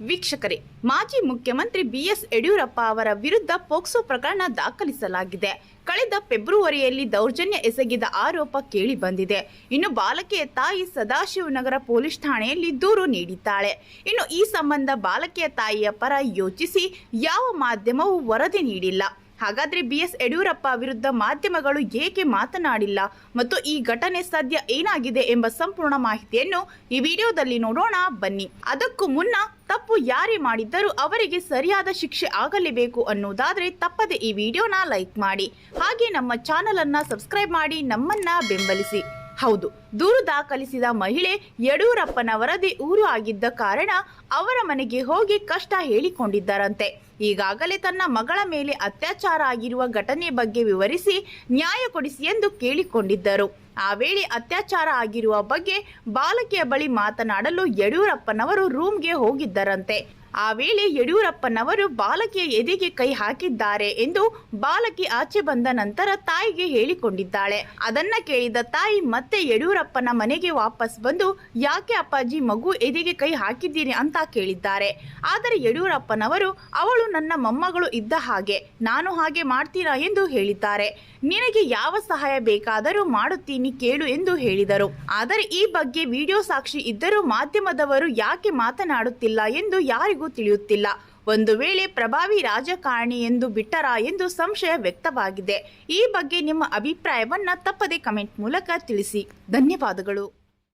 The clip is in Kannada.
ವೀಕ್ಷಕರೇ, ಮಾಜಿ ಮುಖ್ಯಮಂತ್ರಿ ಬಿಎಸ್ ಯಡಿಯೂರಪ್ಪ ಅವರ ವಿರುದ್ಧ ಪೋಕ್ಸೋ ಪ್ರಕರಣ ದಾಖಲಿಸಲಾಗಿದೆ. ಕಳೆದ ಫೆಬ್ರವರಿಯಲ್ಲಿ ದೌರ್ಜನ್ಯ ಎಸಗಿದ ಆರೋಪ ಕೇಳಿ ಬಂದಿದೆ. ಇನ್ನು ಬಾಲಕಿಯ ತಾಯಿ ಸದಾಶಿವನಗರ ಪೊಲೀಸ್ ಠಾಣೆಯಲ್ಲಿ ದೂರು ನೀಡಿದ್ದಾಳೆ. ಇನ್ನು ಈ ಸಂಬಂಧ ಬಾಲಕಿಯ ತಾಯಿಯ ಪರ ಯೋಚಿಸಿ ಯಾವ ಮಾಧ್ಯಮವೂ ವರದಿ ನೀಡಿಲ್ಲ. ಹಾಗಾದ್ರೆ ಬಿ ಎಸ್ ಯಡಿಯೂರಪ್ಪ ವಿರುದ್ಧ ಮಾಧ್ಯಮಗಳು ಏಕೆ ಮಾತನಾಡಿಲ್ಲ ಮತ್ತು ಈ ಘಟನೆ ಸದ್ಯ ಏನಾಗಿದೆ ಎಂಬ ಸಂಪೂರ್ಣ ಮಾಹಿತಿಯನ್ನು ಈ ವಿಡಿಯೋದಲ್ಲಿ ನೋಡೋಣ, ಬನ್ನಿ. ಅದಕ್ಕೂ ಮುನ್ನ ತಪ್ಪು ಯಾರೇ ಮಾಡಿದ್ದರೂ ಅವರಿಗೆ ಸರಿಯಾದ ಶಿಕ್ಷೆ ಆಗಲೇಬೇಕು ಅನ್ನೋದಾದ್ರೆ ತಪ್ಪದೆ ಈ ವಿಡಿಯೋನ ಲೈಕ್ ಮಾಡಿ. ಹಾಗೆ ನಮ್ಮ ಚಾನೆಲ್ ಅನ್ನ ಸಬ್ಸ್ಕ್ರೈಬ್ ಮಾಡಿ ನಮ್ಮನ್ನ ಬೆಂಬಲಿಸಿ. ಹೌದು, ದೂರು ದಾಖಲಿಸಿದ ಮಹಿಳೆ ಯಡಿಯೂರಪ್ಪನ ವರದಿ ಊರು ಆಗಿದ್ದ ಕಾರಣ ಅವರ ಮನೆಗೆ ಹೋಗಿ ಕಷ್ಟ ಹೇಳಿಕೊಂಡಿದ್ದರಂತೆ. ಈಗಾಗಲೇ ತನ್ನ ಮಗಳ ಮೇಲೆ ಅತ್ಯಾಚಾರ ಆಗಿರುವ ಘಟನೆ ಬಗ್ಗೆ ವಿವರಿಸಿ ನ್ಯಾಯ ಕೊಡಿಸಿ ಎಂದು ಕೇಳಿಕೊಂಡಿದ್ದರು. ಆ ವೇಳೆ ಅತ್ಯಾಚಾರ ಆಗಿರುವ ಬಗ್ಗೆ ಬಾಲಕಿಯ ಬಳಿ ಮಾತನಾಡಲು ಯಡಿಯೂರಪ್ಪನವರು ರೂಮ್ಗೆ ಹೋಗಿದ್ದರಂತೆ. ಆ ವೇಳೆ ಯಡಿಯೂರಪ್ಪನವರು ಬಾಲಕಿಯ ಎದೆಗೆ ಕೈ ಹಾಕಿದ್ದಾರೆ ಎಂದು ಬಾಲಕಿ ಆಚೆ ಬಂದ ನಂತರ ತಾಯಿಗೆ ಹೇಳಿಕೊಂಡಿದ್ದಾಳೆ. ಅದನ್ನ ಕೇಳಿದ ತಾಯಿ, ಮತ್ತೆ ಯಡಿಯೂರಪ್ಪನ ಮನೆಗೆ ವಾಪಸ್ ಬಂದು, ಯಾಕೆ ಅಪ್ಪಾಜಿ, ಮಗು ಎದೆಗೆ ಕೈ ಹಾಕಿದ್ದೀರಿ ಅಂತ ಕೇಳಿದ್ದಾರೆ. ಆದರೆ ಯಡಿಯೂರಪ್ಪನವರು, ಅವಳು ನನ್ನ ಮೊಮ್ಮಗಳು ಇದ್ದ ಹಾಗೆ, ನಾನು ಹಾಗೆ ಮಾಡ್ತೀರಾ ಎಂದು ಹೇಳಿದ್ದಾರೆ. ನಿನಗೆ ಯಾವ ಸಹಾಯ ಬೇಕಾದರೂ ಮಾಡುತ್ತೀನಿ ಕೇಳು ಎಂದು ಹೇಳಿದರು. ಆದರೆ ಈ ಬಗ್ಗೆ ವಿಡಿಯೋ ಸಾಕ್ಷಿ ಇದ್ದರೂ ಮಾಧ್ಯಮದವರು ಯಾಕೆ ಮಾತನಾಡುತ್ತಿಲ್ಲ ಎಂದು ಯಾರಿಗೂ ತಿಳಿಯುತ್ತಿಲ್ಲ. ಒಂದು ವೇಳೆ ಪ್ರಭಾವಿ ರಾಜಕಾರಣಿ ಎಂದು ಬಿಟ್ಟರಾ ಎಂದು ಸಂಶಯ ವ್ಯಕ್ತವಾಗಿದೆ. ಈ ಬಗ್ಗೆ ನಿಮ್ಮ ಅಭಿಪ್ರಾಯವನ್ನು ತಪ್ಪದೆ ಕಮೆಂಟ್ ಮೂಲಕ ತಿಳಿಸಿ. ಧನ್ಯವಾದಗಳು.